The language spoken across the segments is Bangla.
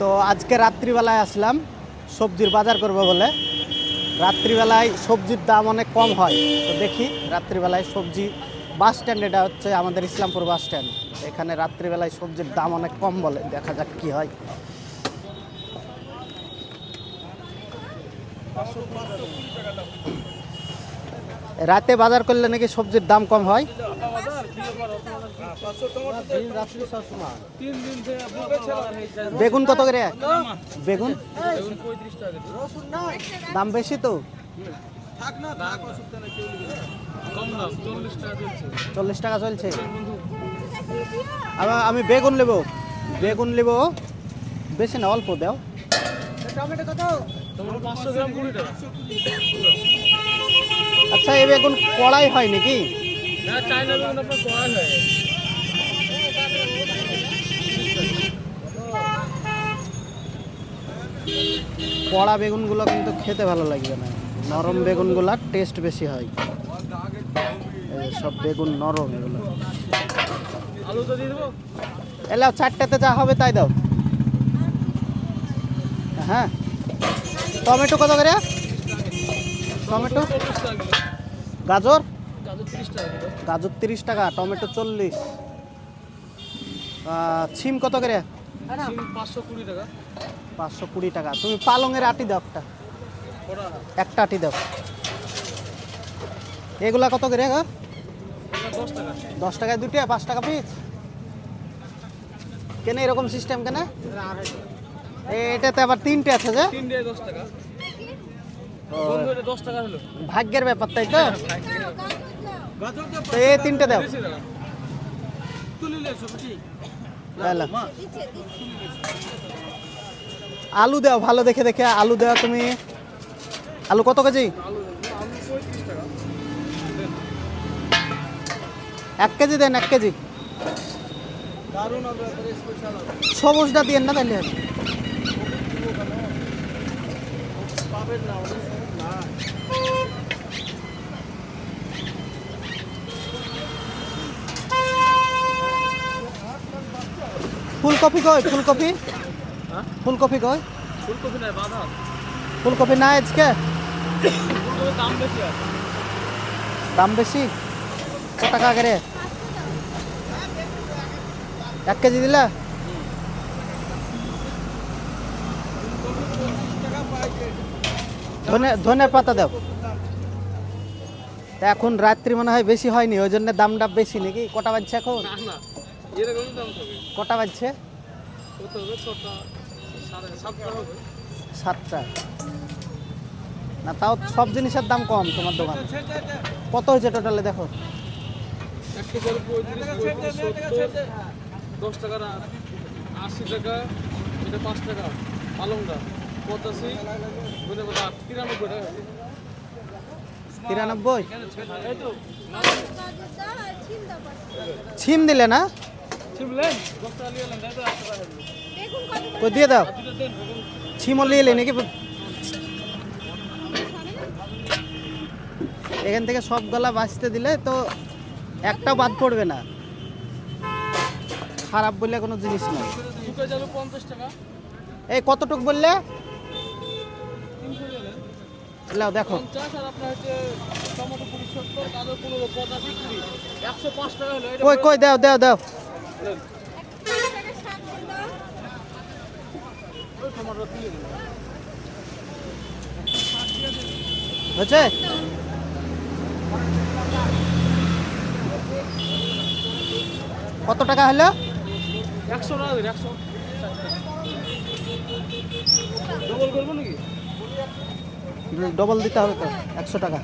তো আজকে রাত্রিবেলায় আসলাম, সবজির বাজার করব বলে। রাত্রিবেলায় সবজির দাম অনেক কম হয়, তো দেখি রাত্রিবেলায় সবজি বাস স্ট্যান্ড এটা হচ্ছে আমাদের ইসলামপুর বাস স্ট্যান্ড এখানে রাত্রিবেলায় সবজির দাম অনেক কম বলে, দেখা যাক কি হয়। রাতে বাজার করলে নাকি সবজির দাম কম হয়? বেগুন কত করে? বেগুন? দাম বেশি তো। চল্লিশ টাকা চলছে। আমি বেগুন নেব। বেগুন নেব। বেশি না, অল্প দাও। আচ্ছা এই বেগুন কড়াই হয় নাকি? কড়া বেগুনগুলো কিন্তু খেতে ভালো লাগবে না। নরম বেগুনগুলার টেস্ট বেশি হয়। সব বেগুন নরম এগুলো। এলাও চারটাতে যা হবে তাই দাও। হ্যাঁ। টমেটো কত করে? টমেটো? গাজর? গাজর তিরিশ টাকা টমেটো চল্লিশ। ছিম কত করে? পাঁচশো কুড়ি টাকা। পাঁচশো কুড়ি টাকা। তুমি পালংয়ের আটি দাও একটা। একটা আটি দাও। এগুলা কত করে গো? দশ টাকা। দশ টাকায় দুটো পাঁচ টাকা পিস? কেন এরকম সিস্টেম কেন? এটাতে আবার তিনটে আছে যে? দশ টাকা। ভাগ্যের ব্যাপার তাই তো? তো এই তিনটে দাও। আলু দাও ভালো দেখে দেখে। আলু দেওয়া তুমি। আলু কত কেজি? এক কেজি দেন এক কেজি। সবুজটা দিয়ে না তাহলে পাবেন না ফুলকপি কই ফুলকপি? ফুলকপি কই? ফুলকপি নাই বাঁধা। ফুলকপি না আজকে? দাম বেশি দাম বেশি? কত টাকা করে। এক কেজি দিলা? ধনে ধনে পাতা দাও। এখন রাত্রি মনে হয় বেশি হয়নি ওই জন্য দামটা বেশি নাকি? কটা বাজছে এখন? কটা বাজছে? সাতটা না তাও সব জিনিসের দাম কম তোমার দোকানে। কত হয়েছে টোটালে দেখো? দশ টাকার আ- আশি টাকা এটা পাঁচ টাকা পালংটা পঁচাশি টাকা। তিরানব্বই? ছিম দিলে না? কই দিয়ে দাও। এলে নাকি? এখান থেকে সব গলা বাঁচতে দিলে তো একটা বাদ পড়বে না। খারাপ বলে কোনো জিনিস টাকা এই কতটুক বললে? লাও, দেখো। কই কই, দাও দাও দাও। হয়েছে? কত টাকা হলো? একশো টাকা একশো। ডবল করব নাকি? ডবল দিতে হবে তো একশো টাকা।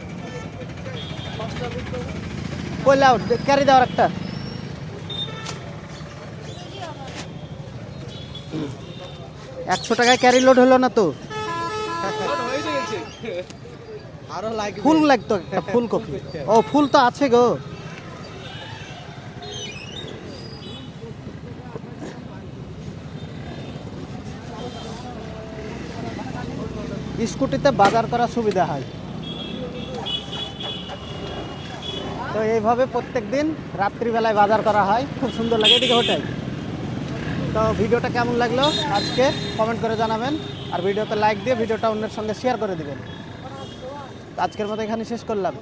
পাঁচটা দিতে হবে। কই লাও ক্যারি দাও একটা। একশো টাকায় ক্যারি লোড হলো না তো? লোড আরও লাগবে ফুল লাগতো একটা ফুলকপি ও ফুল তো আছে গো। স্কুটিতে বাজার করা সুবিধা হয়। তো এইভাবে প্রত্যেক দিন রাত্রিবেলায় বাজার করা হয়। খুব সুন্দর লাগে এদিকে হোটেল। তো ভিডিওটা কেমন লাগল আজকে কমেন্ট করে জানাবেন। আর ভিডিওতে লাইক দিয়ে ভিডিওটা অন্যের সঙ্গে শেয়ার করে দেবেন। আজকের মতো এখানে শেষ করলাম।